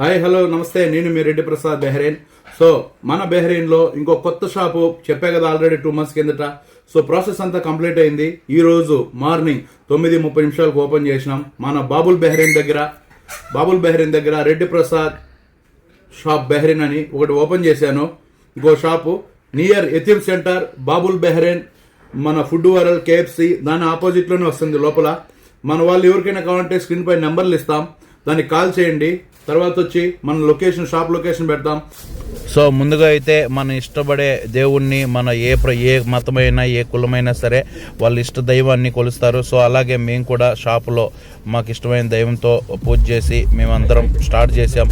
Hi hello namaste. నేను మీ Reddy Prasad Bahrain. So మన బెహ్రెయిన్ ఇంకో కొత్త షాపు చెప్పా కదా ఆల్రెడీ టూ మంత్స్ కిందట. సో ప్రాసెస్ అంతా కంప్లీట్ అయింది. ఈరోజు మార్నింగ్ తొమ్మిది ముప్పై నిమిషాలకు ఓపెన్ చేసినాం. మన బాబుల్ బెహ్రెయిన్ దగ్గర బాబుల్ బెహ్రెయిన్ దగ్గర రెడ్డి ప్రసాద్ షాప్ బెహ్రెయిన్ అని ఒకటి ఓపెన్ చేశాను. ఇంకో షాపు నియర్ ఎథిల్ సెంటర్ బాబుల్ బెహ్రెయిన్ మన ఫుడ్ వరల్ కేఎఫ్సి దాని ఆపోజిట్లోనే వస్తుంది లోపల. మన వాళ్ళు ఎవరికైనా కావాలంటే స్క్రీన్ పై నెంబర్లు ఇస్తాం. దానికి కాల్ చేయండి. తర్వాత వచ్చి మన లొకేషన్ షాప్ లొకేషన్ పెడతాం. సో ముందుగా అయితే మన ఇష్టపడే దేవుణ్ణి మన ఏ ప్ర ఏ మతమైనా ఏ కులమైనా సరే వాళ్ళ ఇష్ట దైవాన్ని కొలుస్తారు. సో అలాగే మేము కూడా షాపులో మాకు ఇష్టమైన దైవంతో పూజ చేసి మేమందరం స్టార్ట్ చేసాం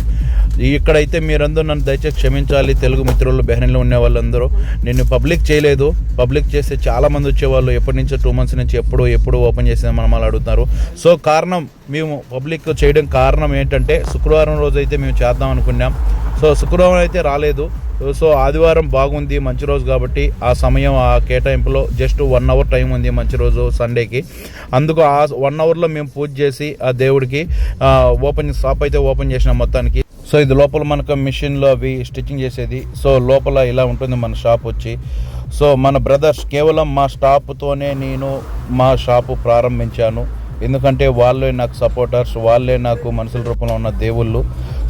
ఇక్కడైతే మీరందరూ నన్ను దయచేసి క్షమించాలి. తెలుగు మిత్రులు బెహ్రెన్లో ఉండే వాళ్ళందరూ నేను పబ్లిక్ చేయలేదు. పబ్లిక్ చేస్తే చాలా మంది వచ్చేవాళ్ళు. ఎప్పటి నుంచో టూ మంత్స్ నుంచి ఎప్పుడు ఎప్పుడు ఓపెన్ చేసిన మనం అలా అడుగుతున్నారు. సో కారణం మేము పబ్లిక్ చేయడం కారణం ఏంటంటే శుక్రవారం రోజు అయితే మేము చేద్దాం అనుకున్నాం. సో శుక్రవారం అయితే రాలేదు. సో ఆదివారం బాగుంది మంచి రోజు కాబట్టి ఆ సమయం ఆ కేటాయింపులో జస్ట్ వన్ అవర్ టైం ఉంది మంచి రోజు సండేకి. అందుకు ఆ వన్ అవర్లో మేము పూజ చేసి ఆ దేవుడికి ఓపెన్ షాప్ అయితే ఓపెన్ చేసినాం మొత్తానికి. సో ఇది లోపల మనకు మిషన్లో అవి స్టిచ్చింగ్ చేసేది. సో లోపల ఇలా ఉంటుంది మన షాప్ వచ్చి. సో మన బ్రదర్స్ కేవలం మా స్టాప్తోనే నేను మా షాపు ప్రారంభించాను. ఎందుకంటే వాళ్ళే నాకు సపోర్టర్స్ వాళ్ళే నాకు మనుషుల రూపంలో ఉన్న దేవుళ్ళు.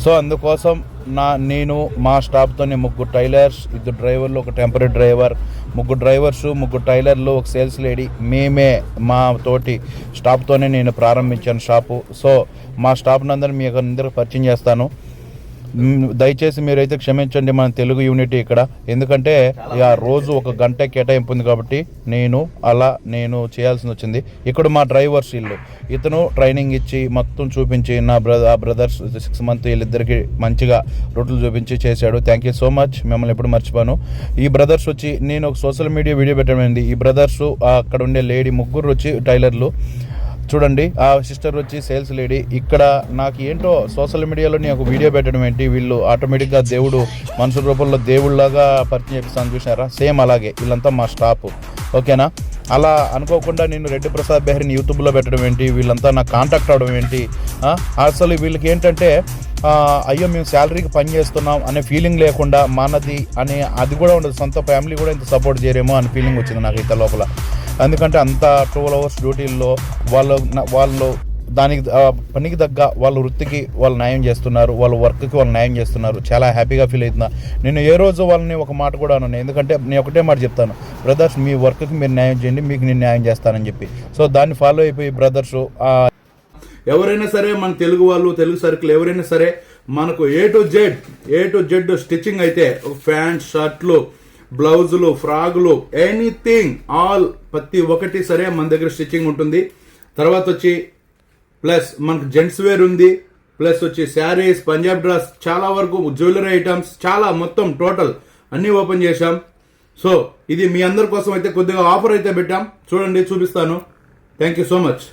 సో అందుకోసం నా నేను మా స్టాఫ్తోనే ముగ్గురు టైలర్స్ ఇద్దరు డ్రైవర్లు ఒక టెంపరీ డ్రైవర్ ముగ్గురు డ్రైవర్స్ ముగ్గురు టైలర్లు ఒక సేల్స్ లేడీ మేమే మా తోటి స్టాఫ్తోనే నేను ప్రారంభించాను షాపు. సో మా స్టాఫ్ నందరూ మీకు అందరూ పరిచయం చేస్తాను. దయచేసి మీరైతే క్షమించండి మన తెలుగు యూనిటీ ఇక్కడ. ఎందుకంటే ఆ రోజు ఒక గంట కేటాయింపు ఉంది కాబట్టి నేను అలా నేను చేయాల్సి వచ్చింది. ఇక్కడ మా డ్రైవర్స్ ఇల్లు ఇతను ట్రైనింగ్ ఇచ్చి మొత్తం చూపించి నా బ్రదర్ ఆ బ్రదర్స్ సిక్స్ మంత్ వీళ్ళిద్దరికి మంచిగా రూట్లు చూపించి చేశాడు. Thank you so much. మిమ్మల్ని ఎప్పుడు మర్చిపోను. ఈ బ్రదర్స్ వచ్చి నేను ఒక సోషల్ మీడియా వీడియో పెట్టమైంది ఈ బ్రదర్స్ అక్కడ ఉండే లేడీ ముగ్గురు వచ్చి టైలర్లు. చూడండి ఆ సిస్టర్ వచ్చి సేల్స్ లేడీ ఇక్కడ నాకు ఏంటో సోషల్ మీడియాలో నేను ఒక వీడియో పెట్టడం ఏంటి? వీళ్ళు ఆటోమేటిక్గా దేవుడు మనుషుల రూపంలో దేవుళ్ళలాగా పరిచయం చేపిస్తాను చూసారా సేమ్ అలాగే వీళ్ళంతా మా స్టాఫ్ ఓకేనా అలా అనుకోకుండా నేను రెడ్డి ప్రసాద్ బెహ్రీని యూట్యూబ్లో పెట్టడం ఏంటి? వీళ్ళంతా నాకు కాంటాక్ట్ అవడం ఏంటి? అసలు వీళ్ళకి ఏంటంటే అయ్యో మేము శాలరీకి పని చేస్తున్నాం అనే ఫీలింగ్ లేకుండా మనది అనే అది కూడా ఉండదు. సొంత ఫ్యామిలీ కూడా ఇంత సపోర్ట్ చేయరేమో అనే ఫీలింగ్ వచ్చింది నాకు ఇంత లోపల. ఎందుకంటే అంత ట్వెల్వ్ అవర్స్ డ్యూటీల్లో వాళ్ళు వాళ్ళు దానికి పనికి తగ్గ వాళ్ళ వృత్తికి వాళ్ళు న్యాయం చేస్తున్నారు వాళ్ళ వర్క్కి వాళ్ళు న్యాయం చేస్తున్నారు. చాలా హ్యాపీగా ఫీల్ అవుతున్నా నేను ఏ రోజు వాళ్ళని ఒక మాట కూడా అన్నాను ఎందుకంటే నేను ఒకటే మాట చెప్తాను. బ్రదర్స్ మీ వర్క్కి మీరు న్యాయం చేయండి మీకు నేను న్యాయం చేస్తానని చెప్పి. సో దాన్ని ఫాలో అయిపోయి బ్రదర్స్ ఎవరైనా సరే మన తెలుగు వాళ్ళు తెలుగు సర్కిల్ ఎవరైనా సరే మనకు A to Z A to Z stitching అయితే ప్యాంట్ షర్ట్లు బ్లౌజులు ఫ్రాగులు ఎనీథింగ్ ఆల్ ప్రతి ఒక్కటి సరే మన దగ్గర స్టిచ్చింగ్ ఉంటుంది. తర్వాత వచ్చి ప్లస్ మనకు జెంట్స్ వేర్ ఉంది. ప్లస్ వచ్చి శారీస్ పంజాబ్ డ్రెస్ చాలా వరకు జ్యువెలరీ ఐటమ్స్ చాలా మొత్తం టోటల్ అన్నీ ఓపెన్ చేశాం. సో ఇది మీ అందరి కోసం అయితే కొద్దిగా ఆఫర్ అయితే పెట్టాం. చూడండి చూపిస్తాను. థ్యాంక్ యూ సో మచ్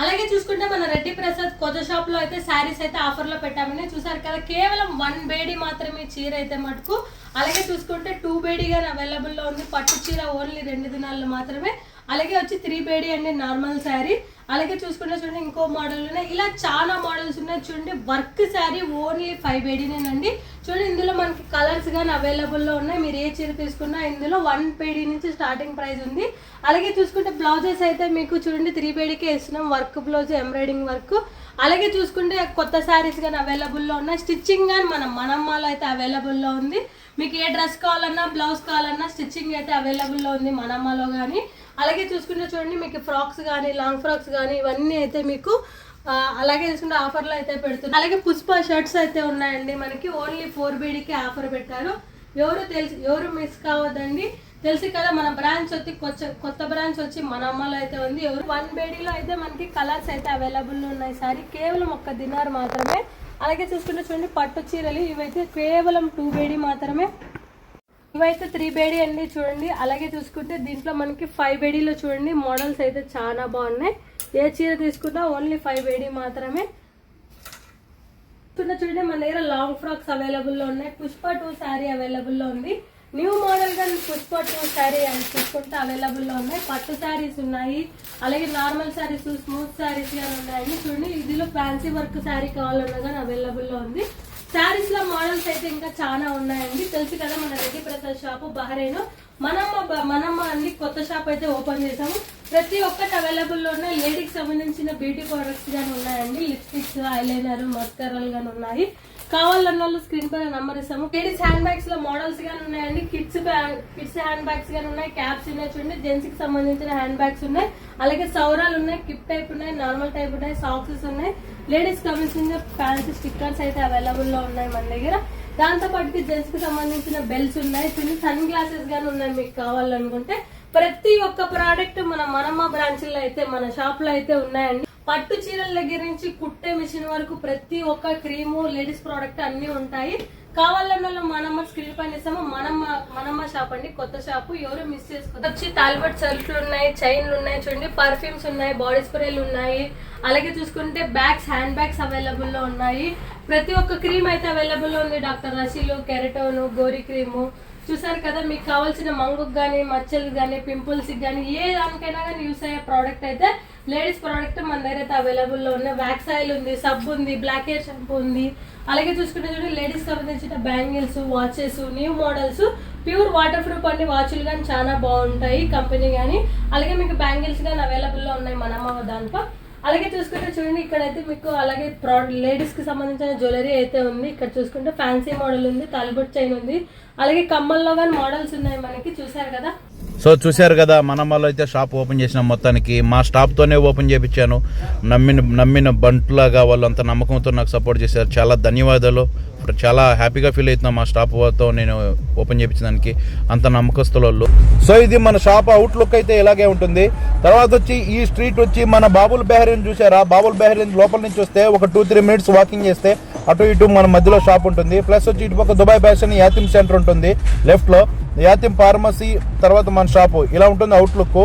అలాగే చూసుకుంటే మన రెడ్డి ప్రసాద్ కొత్త షాప్లో అయితే శారీస్ అయితే ఆఫర్లో పెట్టామని చూసారు కదా. కేవలం వన్ బేడీ మాత్రమే చీర అయితే మటుకు. అలాగే చూసుకుంటే టూ బేడీ గానీ అవైలబుల్లో ఉంది. పట్టు చీర ఓన్లీ రెండు దినాల్లో మాత్రమే. అలాగే వచ్చి త్రీ బేడీ అండి నార్మల్ శారీ. అలాగే చూసుకుంటే చూడండి ఇంకో మోడల్ ఉన్నాయి. ఇలా చాలా మోడల్స్ ఉన్నాయి. చూడండి వర్క్ శారీ ఓన్లీ ఫైవ్ బేడీనేనండి. చూడండి ఇందులో మనకి కలర్స్ కానీ అవైలబుల్లో ఉన్నాయి. మీరు ఏ చీర తీసుకున్నా ఇందులో వన్ బేడీ నుంచి స్టార్టింగ్ ప్రైస్ ఉంది. అలాగే చూసుకుంటే బ్లౌజెస్ అయితే మీకు చూడండి త్రీ బేడీకే ఇస్తున్నాం. Work blouse embroidering work. అలాగే చూసుకుంటే కొత్త శారీస్ కానీ అవైలబుల్లో ఉన్నాయి. స్టిచ్చింగ్ కానీ మన మనమ్మాలో అయితే అవైలబుల్లో ఉంది. మీకు ఏ డ్రెస్ కావాలన్నా బ్లౌజ్ కావాలన్నా స్టిచ్చింగ్ అయితే అవైలబుల్లో ఉంది మనమ్మలో కానీ అలాగే చూసుకుంటే చూడండి మీకు ఫ్రాక్స్ కానీ లాంగ్ ఫ్రాక్స్ కానీ ఇవన్నీ అయితే మీకు అలాగే చూసుకుంటే ఆఫర్లు అయితే పెడుతుంది అలాగే పుష్ప షర్ట్స్ అయితే ఉన్నాయండి మనకి. ఓన్లీ ఫోర్ బీడీకి ఆఫర్ పెట్టారు. ఎవరు తెలిసి ఎవరు మిస్ కావద్దండి. తెలుసు కదా మన బ్రాంచ్ వచ్చి కొత్త కొత్త బ్రాంచ్ వచ్చి మన అమ్మలో అయితే ఉంది. ఎవరు వన్ బేడీలో అయితే మనకి కలర్స్ అయితే అవైలబుల్ ఉన్నాయి సారీ. కేవలం ఒక్క దినార్ మాత్రమే. అలాగే చూసుకుంటే చూడండి పట్టు చీరలు ఇవైతే కేవలం టూ బేడీ మాత్రమే. ఇవైతే త్రీ బేడీ అండి చూడండి. అలాగే చూసుకుంటే దీంట్లో మనకి ఫైవ్ బేడీలో చూడండి. మోడల్స్ అయితే చాలా బాగున్నాయి. ఏ చీర తీసుకున్నా ఓన్లీ ఫైవ్ బేడీ మాత్రమే. చూడండి చూడండి మన దగ్గర లాంగ్ ఫ్రాక్స్ అవైలబుల్లో ఉన్నాయి. పుష్ప టూ శారీ అవైలబుల్లో ఉంది. న్యూ మోడల్గా పుష్ప టూ శారీ అని చూసుకుంటే అవైలబుల్లో ఉన్నాయి. పట్టు శారీస్ ఉన్నాయి. అలాగే నార్మల్ శారీస్ స్మూత్ శారీస్ కానీ ఉన్నాయండి. చూడండి ఇదిలో ఫ్యాన్సీ వర్క్ శారీ కావాలన్నా కానీ అవైలబుల్లో ఉంది. శారీస్లో మోడల్స్ అయితే ఇంకా చాలా ఉన్నాయండి. తెలుసు కదా మన Reddy Prasad shop Bahrain. Manama Manama అండి కొత్త షాప్ అయితే ఓపెన్ చేసాము ప్రతి ఒక్కటి అవైలబుల్లో ఉన్నాయి లేడీకి సంబంధించిన బ్యూటీ ప్రొడక్ట్స్ కానీ ఉన్నాయండి. లిప్స్టిక్స్ ఐలైనర్ మస్కరాలు కానీ ఉన్నాయి. కావాలన్న వాళ్ళు స్క్రీన్ పైన నంబర్ ఇస్తాము లేడీస్ హ్యాండ్ బ్యాగ్స్లో మోడల్స్ గానీ ఉన్నాయండి. కిడ్స్ కిడ్స్ హ్యాండ్ బ్యాగ్స్ గానీ ఉన్నాయి. క్యాప్స్ ఉన్నాయి చూడండి. జెంట్స్కి సంబంధించిన హ్యాండ్ బ్యాగ్స్ ఉన్నాయి. అలాగే సౌరాలు ఉన్నాయి. కిప్ టైప్ ఉన్నాయి. నార్మల్ టైప్ ఉన్నాయి. సాక్సెస్ ఉన్నాయి. లేడీస్ కమిషన్ ఫ్యాన్సీ స్టిక్కర్స్ అయితే అవైలబుల్లో ఉన్నాయి మన దగ్గర. దాంతో పాటుకి జెంట్స్కి సంబంధించిన బెల్ట్స్ ఉన్నాయి. చిన్న సన్ గ్లాసెస్ గానీ ఉన్నాయి మీకు కావాలనుకుంటే. ప్రతి ఒక్క ప్రోడక్ట్ మన మనమ్మ బ్రాంచ్లో అయితే మన షాప్లో అయితే ఉన్నాయండి. పట్టు చీరల దగ్గర నుంచి కుట్టే మిషన్ వరకు ప్రతి ఒక్క క్రీము లేడీస్ ప్రోడక్ట్ అన్ని ఉంటాయి. కావాలన్న మనమ్మ స్క్రీన్ పైన ఇస్తాము మనమ్మ మనమ్మ షాప్ అండి. కొత్త షాప్ ఎవరు మిస్ చేసుకోవద్దు వచ్చి తాల్బట్ సర్ఫ్లు ఉన్నాయి చైన్లు ఉన్నాయి చూడండి. పర్ఫ్యూమ్స్ ఉన్నాయి బాడీ స్ప్రేలు ఉన్నాయి. అలాగే చూసుకుంటే బ్యాగ్స్ హ్యాండ్ బ్యాగ్స్ అవైలబుల్లో ఉన్నాయి. ప్రతి ఒక్క క్రీమ్ అయితే అవైలబుల్లో ఉంది. డాక్టర్ రషీలు కెరటోను గోరి క్రీము చూసారు కదా మీకు కావాల్సిన మంగుకు కానీ మచ్చలు కానీ పింపుల్స్కి కానీ ఏ దానికైనా కానీ యూస్ అయ్యే ప్రోడక్ట్ అయితే లేడీస్ ప్రోడక్ట్ మన దగ్గర అయితే అవైలబుల్లో ఉన్నాయి వ్యాక్స్ ఆయిల్ ఉంది సబ్ ఉంది బ్లాక్ హెయిర్ షాంపూ ఉంది. అలాగే చూసుకుంటే చూడండి లేడీస్ సంబంధించిన bangles watches new models pure waterproof అన్ని వాచ్లు కానీ చాలా బాగుంటాయి కంపెనీ కానీ అలాగే మీకు బ్యాంగిల్స్ కానీ అవైలబుల్లో ఉన్నాయి మనమ్మ దాంట్లో. అలాగే చూసుకుంటే చూడండి ఇక్కడైతే మీకు అలాగే లేడీస్కి సంబంధించిన జ్యువెలరీ అయితే ఉంది. ఇక్కడ చూసుకుంటే ఫ్యాన్సీ మోడల్ ఉంది తాలిబొట్ చైన్ ఉంది. అలాగే కమ్మల్లో కానీ మోడల్స్ ఉన్నాయి మనకి చూసారు కదా? సో చూశారు కదా మనమ్మలో అయితే షాప్ ఓపెన్ చేసిన మొత్తానికి. మా స్టాప్తోనే ఓపెన్ చేయించాను నమ్మిన నమ్మిన బంట్లాగా వాళ్ళంతా నమ్మకంతో నాకు సపోర్ట్ చేశారు. చాలా ధన్యవాదాలు. చాలా హ్యాపీగా ఫీల్ అవుతున్నాం మా స్టాఫ్తో నేను ఓపెన్ చేయించడానికి అంత నమ్మకస్తుల సో ఇది మన షాప్ అవుట్లుక్ అయితే ఇలాగే ఉంటుంది. తర్వాత వచ్చి ఈ స్ట్రీట్ వచ్చి మన బాబుల్ బెహరీన్ చూసారా బాబుల్ బెహరీన్ లోపల నుంచి వస్తే ఒక టూ త్రీ మినిట్స్ వాకింగ్ చేస్తే అటు ఇటు మన మధ్యలో షాప్ ఉంటుంది. ప్లస్ వచ్చి ఇటు పక్క దుబాయ్ ఫ్యాషన్ యాతిమ్ సెంటర్ ఉంటుంది. లెఫ్ట్లో యాతిమ్ ఫార్మసీ తర్వాత మన షాపు ఇలా ఉంటుంది అవుట్లుక్